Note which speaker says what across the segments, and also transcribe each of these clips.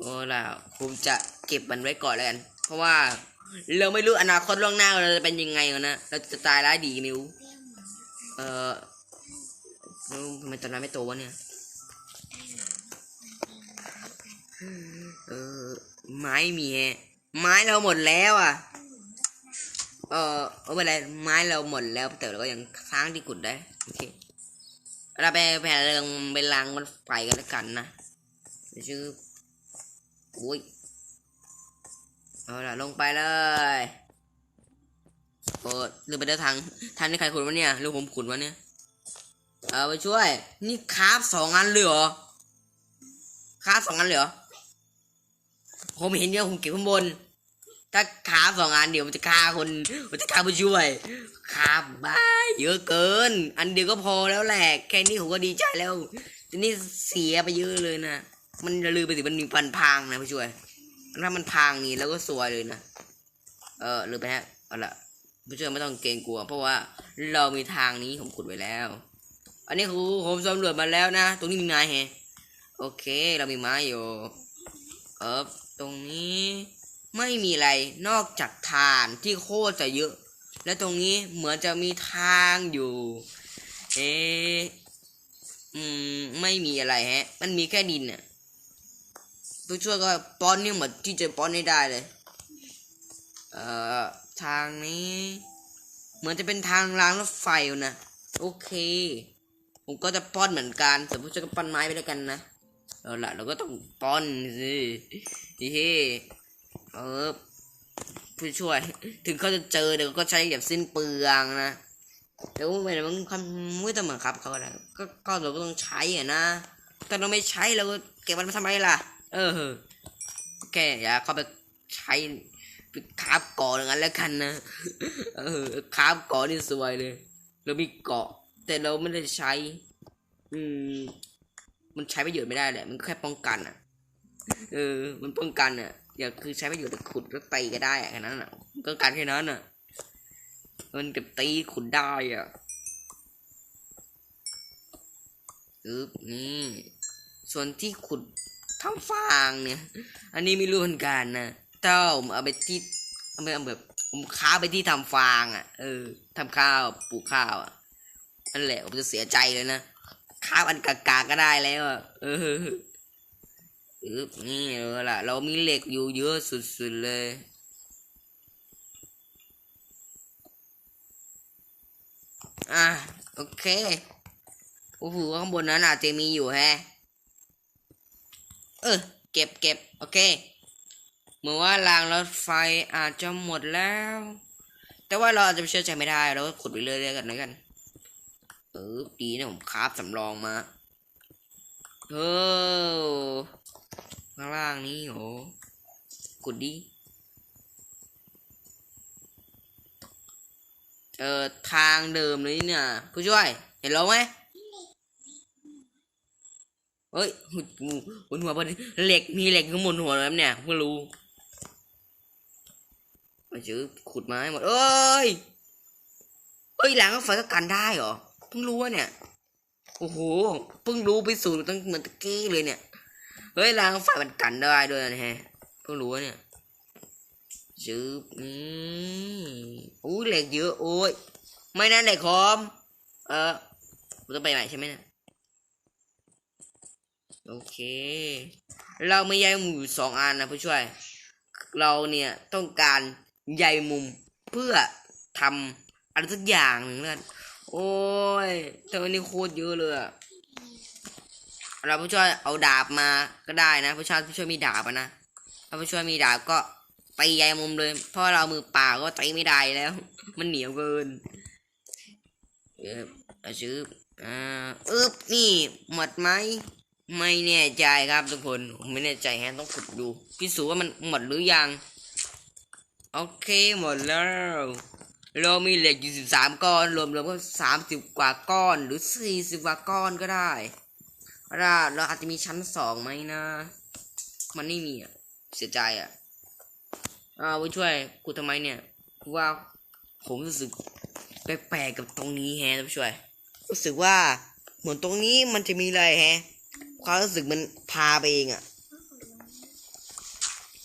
Speaker 1: โอ้ล่ะผมจะเก็บมันไว้ก่อนแล้วกัน เพราะว่าเราไม่รู้อนาคตล่วงหน้าเราจะเป็นยังไงกันนะ เราจะตายร้ายดีนไม่รู้เออแล้ทำไมตอนนั้นไม่โตวะเนี่ย เออ ไม้มีแฮไม้เราหมดแล้วอะ เออไม่เป็นไรไม้เราหมดแล้ว แต่เราก็ยังค้างที่ขุดได้ โอเค เราไปแผ่เรื่องไปลังมันไฟกันแล้วกันนะชื่อ อุ้ยเอาล่ะลงไปเลยโอ้ลืมไปเดินทางทางนี่ใครขุดวะเนี่ยหรือผมขุดวะเนี่ยเอาไปช่วย นี่คราฟสองอันเลยเหรอคราฟสองอันเลยเหรอผมเห็นเยอะผมเก็บข้างบน ถ้าคราฟสองอันเดี๋ยวมันจะฆ่าคนมันจะฆ่าผู้ช่วยคราฟบ้าเยอะเกิน อันเดียวก็พอแล้วแหละแค่นี้ผมก็ดีใจแล้วทีนี้เสียไปเยอะเลยนะ มันจะลืมไปสิมันมีปันพังนะผู้ช่วย ถ้ามันพังนี่แล้วก็สวยเลยนะ เออลืมไปฮะเอาละผู้ช่วยไม่ต้องเกรงกลัว เพราะว่าเรามีทางนี้ผมขุดไว้แล้ว อันนี้คือผมสำรวจมาแล้วนะ ตรงนี้มีไม้แฮโอเค เรามีไม้อยู่ เออตรงนี้ไม่มีอะไรนอกจากฐานที่โคตรจะเยอะ และตรงนี้เหมือนจะมีทางอยู่ เอ๊อืม ไม่มีอะไรแฮะ มันมีแค่ดินน่ะ ผู้ช่วยก็ป้อนนี่เหมือนที่จะป้อนให้ได้เลย เอ่อ ทางนี้ เหมือนจะเป็นทางรางรถไฟนะ โอเค ผมก็จะป้อนเหมือนกันแต่ผู้ช่วยก็ป้อนไม้ไปแล้วกันนะเอาละเราก็ต้องป้อนสิเฮ้เออผู้ช่วย ถึงเขาจะเจอเดี๋ยวก็ใช้แบบสิ้นเปลืองนะแต่ว่าไม่ได้มันคำไม่ต้องบังคับเขาอะไรก็ก็เราก็ต้องใช้อะนะ แต่เราไม่ใช้เราก็เก็บมันมาทำไมล่ะ เออแค่อย่าเข้าไปใช้ไปคาบเกาะอย่างนั้นแล้วกันนะเออคาบเกาะนี่สวยเลย เรามีเกาะ แต่เราไม่ได้ใช้ อืม มันใช้ประโยชน์ไม่ได้แหละ มันแค่ป้องกันอะ เออ มันป้องกันอะอย่าคือใช้ประโยชน์แต่ขุดแล้วตีก็ได้อะแค่นั้นอะป้องกันแค่นั้นอะ มันกับตีขุดได้อะอึบนี่ส่วนที่ขุด ทำฟางเนี่ย อันนี้ไม่รู้เหมือนกันนะเต้าผมเอาไปที่เอาไปเอาแบบผมค้าไปที่ทำฟางอะ เออทำข้าวปลูกข้าวอะนั่นแหละผมจะเสียใจเลยนะข้าวอันกากาก็ได้แล้วอะเอออึบนี่เออล่ะ เรามีเหล็กอยู่เยอะสุดๆเลยอะโอเคโอ้โหข้างบนนั้นอาจจะมีอยู่แฮะ เออ เก็บเก็บโอเค เหมือนว่ารางรถไฟอาจจะหมดแล้ว แต่ว่าเราอาจจะเชื่อใจไม่ได้เราก็ขุดไปเรื่อยๆกันแล้วกัน เออดีนะผมคราฟสำรองมาเออข้างล่างนี้โหกดดีเออทางเดิมเลยเนี่ยผู้ช่วย เห็นเราไหม เฮ้ยหุดหูบนหัวพอดีเหล็กมีเหล็กข้างบนหัวแล้วเนี่ยเพิ่งรู้มาจื้อขุดไม้หมดเอ้ยเอ้ยหลังรถไฟก็กันได้เหรอเพิ่งรู้ว่าเนี่ยโอ้โหเพิ่งรู้ไปสู่ตั้งเหมือนตะกี้เลยเนี่ยเฮ้ยรางไฟมันกันได้ด้วยนะฮะเพิ่งรู้ว่าเนี่ยจืบนี่อู้เหล็กเยอะโอ้ยไม่นั่นเหล็กคอมเออผมต้องไปใหม่ใช่ไหมเนี่ย โอเค เราไม่ใยมุมอยู่สองอันนะผู้ช่วย เราเนี่ยต้องการใยมุมเพื่อทำอะไรสักอย่างหนึ่งนั่นโอ้ยแต่วันนี้โคตรเยอะเลยอะเราผู้ช่วยเอาดาบมาก็ได้นะผู้ช่วยผู้ช่วยมีดาบนะถ้าผู้ช่วยมีดาบก็ตีใยมุมเลยเพราะเรามือเปล่าก็ตีไม่ได้แล้ว มันเหนียวเกินเออชื่ออ่าอึบนี่หมดไหม ไม่แน่ใจครับทุกคนผมไม่แน่ใจแฮะต้องขุดดูพิสูจน์ว่ามันหมดหรือยัง โอเคหมดแล้ว เรามีเหล็กอยู่สิบสามก้อนรวมรวมก็สามสิบกว่าก้อนหรือสี่สิบกว่าก้อนก็ได้เราเราอาจจะมีชั้นสองไหมนะ มันไม่มีอะเสียใจอะอ้าวไปช่วยกูทำไมเนี่ยกูว่าผมรู้สึกแปลกๆกับตรงนี้แฮะช่วย รู้สึกว่าเหมือนตรงนี้มันจะมีอะไรแฮะ ความรู้สึกมันพาไปเองอะ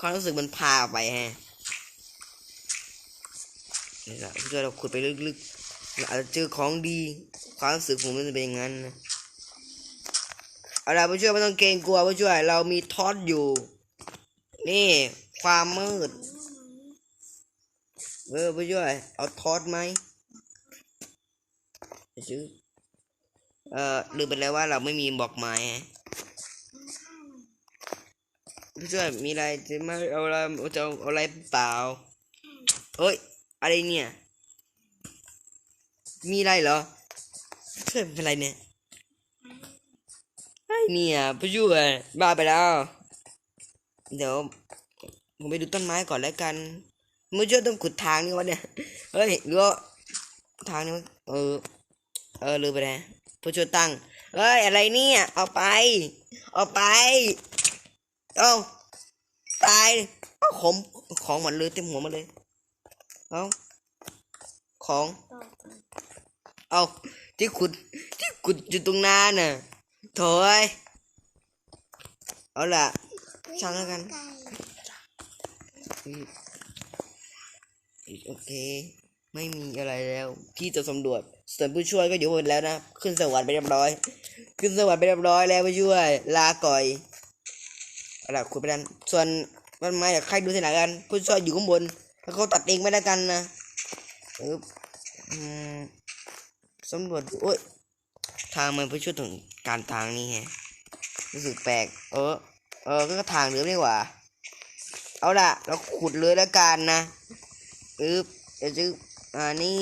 Speaker 1: ความรู้สึกมันพาไปฮะนี่แหละผู้ช่วยเราขุดไปลึกๆอาจจะเจอของดี ความรู้สึกผมมันจะเป็นอย่างนั้นนะเอาล่ะผู้ช่วยไม่ต้องเกรงกลัวผู้ช่วย เรามีท็อตอยู่ นี่ ความมืดเออผู้ช่วย เอาท็อตไหมไปซื้อเอ่อลืมไปแล้วว่าเราไม่มีบอกไม้ฮะ ผู้ช่วยมีอะไรจะมาเอาอะไรจะเอาอะไรเปล่าเฮ้ยอะไรเนี่ย มีอะไรเหรอผู้ช่วยเป็นอะไรเนี่ยไอ้เนี่ยผู้ช่วยบ้าไปแล้ว เดี๋ยวผมไปดูต้นไม้ก่อนแล้วกันผู้ช่วยต้องขุดทางนี่วะเนี่ยเฮ้ยหรือว่าทางนี้เออ เออลืมไปแล้วผู้ช่วยตั้งเฮ้ยอะไรเนี่ย เอาไป เอาไป เอาตายเอาของของหมดเลยเต็มหัวมาเลยเอาของ เอาที่ขุดที่ขุดอยู่ตรงนั้นน่ะโถยเอาล่ะช่างแล้วกันโอเค ไม่มีอะไรแล้ว ที่จะสำรวจส่วนผู้ช่วยก็อยู่หมดแล้วนะ ขึ้นสวรรค์ไปเรียบร้อย ขึ้นสวรรค์ไปเรียบร้อยแล้วผู้ช่วย ลาก่อย เอาล่ะคุณไปดันส่วนมันไม้เดี๋ยวใครดูที่ไหนกันผู้ช่วยอยู่ข้างบนแล้วเขาตัดเองไม่ได้กันนะเอออืมสำรวจโอ้ยทางมันผู้ช่วยถึงการทางนี้แฮะรู้สึกแปลก เออ เออก็ทางเดิมนี่หว่า เอาล่ะ เราขุดเลยแล้วกันนะอึบเดี๋ยวจะอ่านี่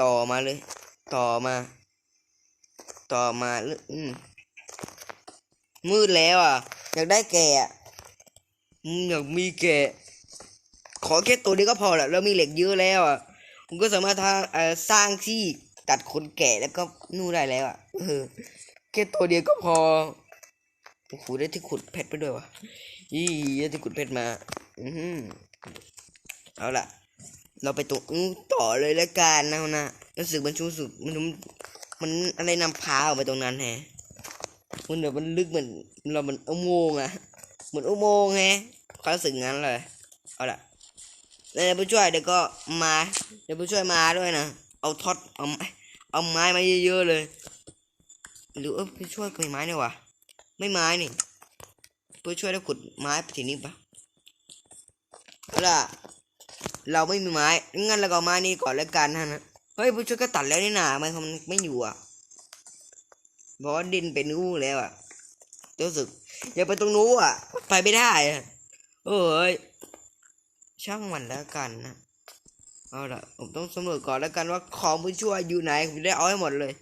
Speaker 1: ต่อมาเลย ต่อมา ต่อมาลยอืม มืดแล้วอะ อยากได้แกะอะยากมีแกะ ขอแค่ตัวนี้ก็พอแหละเรามีเหล็กเยอะแล้วอะผมก็สามารถทางเอ่อสร้างที่ตัดขนแกะแล้วก็นู่นได้แล้วอะแค่ตัวเดียวก็พอโอ้โหได้ที่ขุดเพชรไปด้วยวะยี่ได้ที่ขุดเพชรมา อือเอาล่ะ เราไปตรงอื้อต่อเลยแล้วกันนะนะรู้สึกมันชูสุดมันมันมันอะไรนำพาออกไปตรงนั้นแฮะ มันแบบมันลึกเหมือนเรามันอุโมงค์อะเหมือนอุโมงค์แฮะความรู้สึกงั้นเลยเอาละแล้วผู้ช่วยเดี๋ยวก็มาเดี๋ยวผู้ช่วยมาด้วยนะเอาท็อตเอาเอาไม้มาเยอะๆเลย หรือเออผู้ช่วยก็มีไม้เนี่ยวะไม่ไม้นี่เพื่อช่วยได้ขุดไม้ไปทีนี้ปะเอาล่ะเราไม่มีไม้งั้นเราก็เอาไม้นี้ก่อนแล้วกันนะเฮ้ยผู้ช่วยก็ตัดแล้วนี่นามันมันไม่อยู่อะ บอกว่าดินเป็นนู้นแล้วอะรู้สึกอย่าไปตรงนู้นอะ ไปไม่ได้อะเอ้ยช่างมันแล้วกันนะเอาละผมต้องสำรวจก่อนแล้วกันว่าของผู้ช่วยอยู่ไหนผมได้เอาให้หมดเลย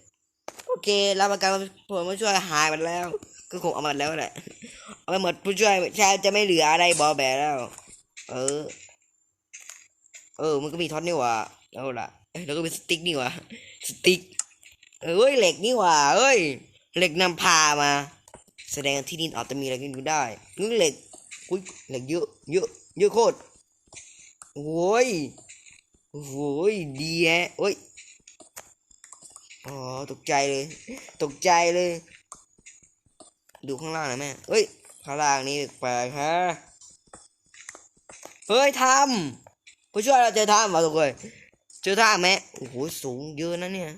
Speaker 1: โอเครับประกันผมผู้ช่วยหายไปแล้ว ก็คงเอามาแล้วแหละเอาไปหมดผู้ช่วยแทบจะไม่เหลืออะไรบอแบแล้ว เออ เออ มันก็มีท็อตนี่หว่าเอาละแล้วก็มีสติ๊กนี่หว่าสติ๊กเอ้ยเหล็กนี่หว่าเอ้ย เหล็กนำพามา แสดงที่ดินอาจจะมีอะไรกันอยู่ได้นี่เหล็กอุ้ยเหล็กเยอะเยอะเยอะโคตรโอ้ยโอ้ยดีแฮะโอ้ยอ๋อตกใจเลย ตกใจเลย ดูข้างล่างหน่อยแม่เฮ้ยข้างล่างนี่แปลกฮะเฮ้ยทำผู้ช่วยเราเจอถ้ำมาทุกคนเจอถ้ำไหมโอ้โหสูงเยอะนะเนี่ย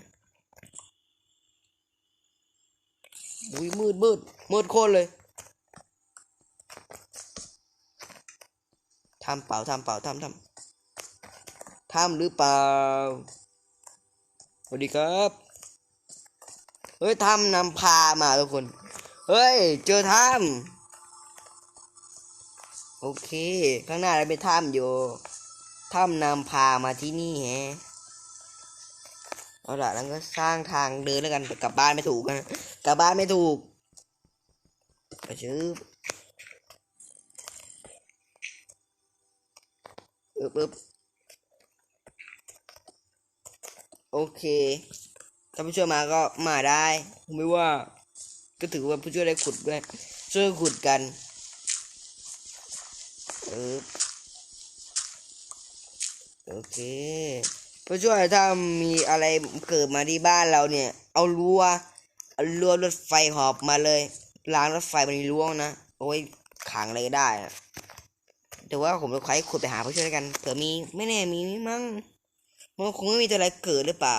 Speaker 1: อุ้ยมืดมืดมืดโคตรเลยทำเปล่าทำเปล่าทำทำทำหรือเปล่าสวัสดีครับเฮ้ยถ้ำนำพามาทุกคน เฮ้ย เจอถ้ำโอเค ข้างหน้าเราเป็นถ้ำอยู่ถ้ำนำพามาที่นี่แฮะ เอาละแล้วก็สร้างทางเดินแล้วกันกลับบ้านไม่ถูกนะกลับบ้านไม่ถูกไปชื่อปึ๊บปึ๊บโอเค ถ้าผู้ช่วยมาก็มาได้ไม่ว่า ก็ถือว่าผู้ช่วยได้ขุดด้วย ช่วยขุดกันเออโอเค ผู้ช่วยถ้ามีอะไรเกิดมาที่บ้านเราเนี่ย เอารั้วเอารั้วรถไฟหอบมาเลยรางรถไฟมันมีรั้วนะโอ้ยขังอะไรก็ได้แต่ว่าผมจะใช้ขุดไปหาผู้ช่วยกันเผื่อมีไม่แน่มีมั้งมันคงไม่มีตัวอะไรเกิดหรือเปล่า